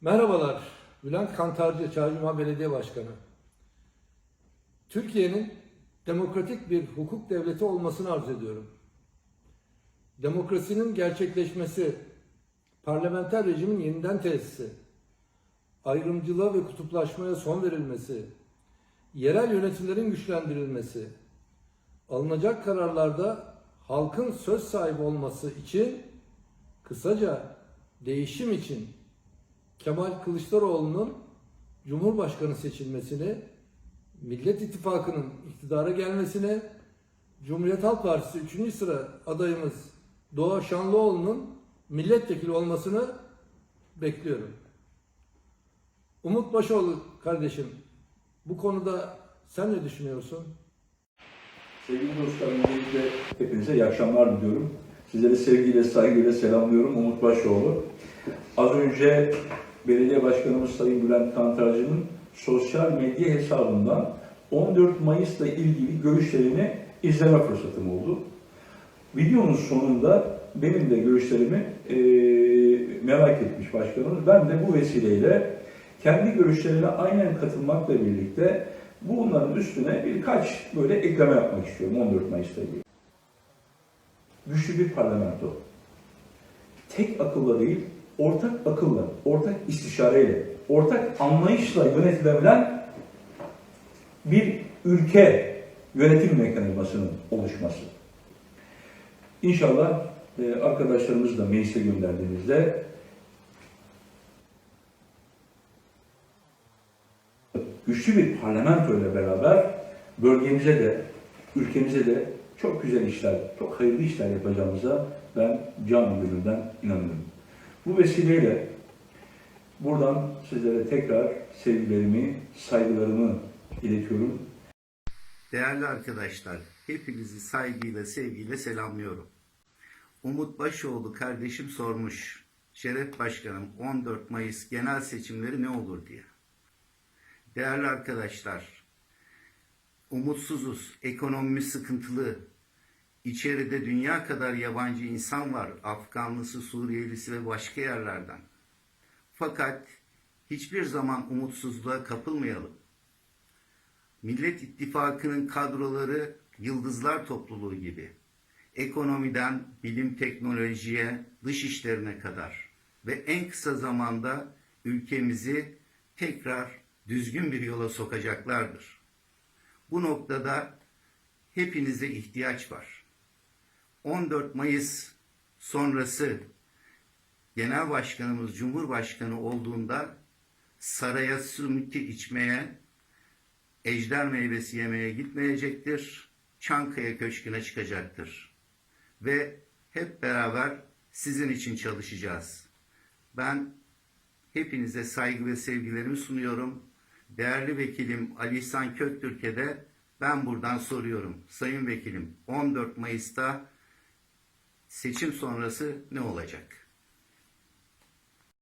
Merhabalar, Bülent Kantarcı, Çaycuma Belediye Başkanı. Türkiye'nin demokratik bir hukuk devleti olmasını arzu ediyorum. Demokrasinin gerçekleşmesi, parlamenter rejimin yeniden tesisi, ayrımcılığa ve kutuplaşmaya son verilmesi, yerel yönetimlerin güçlendirilmesi, alınacak kararlarda halkın söz sahibi olması için, kısaca değişim için Kemal Kılıçdaroğlu'nun Cumhurbaşkanı seçilmesini, Millet İttifakı'nın iktidara gelmesini, Cumhuriyet Halk Partisi 3. sıra adayımız Doğa Şanlıoğlu'nun milletvekili olmasını bekliyorum. Umut Başoğlu kardeşim, bu konuda sen ne düşünüyorsun? Sevgili dostlar, öncelikle hepinize iyi akşamlar diliyorum. Sizleri sevgiyle, saygıyla selamlıyorum. Umut Başoğlu. Az önce Belediye Başkanımız Sayın Bülent Kantarcı'nın sosyal medya hesabından 14 Mayıs'la ilgili görüşlerini izleme fırsatım oldu. Videonun sonunda benim de görüşlerimi eee, merak etmiş başkanımız. Ben de bu vesileyle kendi görüşlerine aynen katılmakla birlikte bunların üstüne birkaç böyle ekleme yapmak istiyorum 14 Mayıs'ta ilgili. Güçlü bir parlamento. Tek akılla değil, ortak akılla, ortak istişareyle, ortak anlayışla yönetilebilen bir ülke yönetim mekanizmasının oluşması. İnşallah e, arkadaşlarımız da meclise gönderdiğimizde güçlü bir parlamento ile beraber bölgemize de, ülkemize de çok güzel işler, çok hayırlı işler yapacağımıza ben can gönülden inanıyorum. Bu vesileyle buradan sizlere tekrar sevgilerimi, saygılarımı iletiyorum. Değerli arkadaşlar, hepinizi saygıyla, sevgiyle selamlıyorum. Umut Başoğlu kardeşim sormuş. Şeref Başkanım 14 Mayıs genel seçimleri ne olur diye. Değerli arkadaşlar, umutsuzuz, ekonomimiz sıkıntılı. İçeride dünya kadar yabancı insan var. Afganlısı, Suriyelisi ve başka yerlerden. Fakat hiçbir zaman umutsuzluğa kapılmayalım. Millet İttifakı'nın kadroları yıldızlar topluluğu gibi. Ekonomiden bilim teknolojiye, dış işlerine kadar ve en kısa zamanda ülkemizi tekrar düzgün bir yola sokacaklardır. Bu noktada hepinize ihtiyaç var. 14 Mayıs sonrası Genel Başkanımız Cumhurbaşkanı olduğunda saraya sümüklü içmeye ejder meyvesi yemeye gitmeyecektir. Çankaya Köşkü'ne çıkacaktır. Ve hep beraber sizin için çalışacağız. Ben hepinize saygı ve sevgilerimi sunuyorum. Değerli vekilim Ali İhsan Köktürk'e de ben buradan soruyorum. Sayın vekilim 14 Mayıs'ta seçim sonrası ne olacak?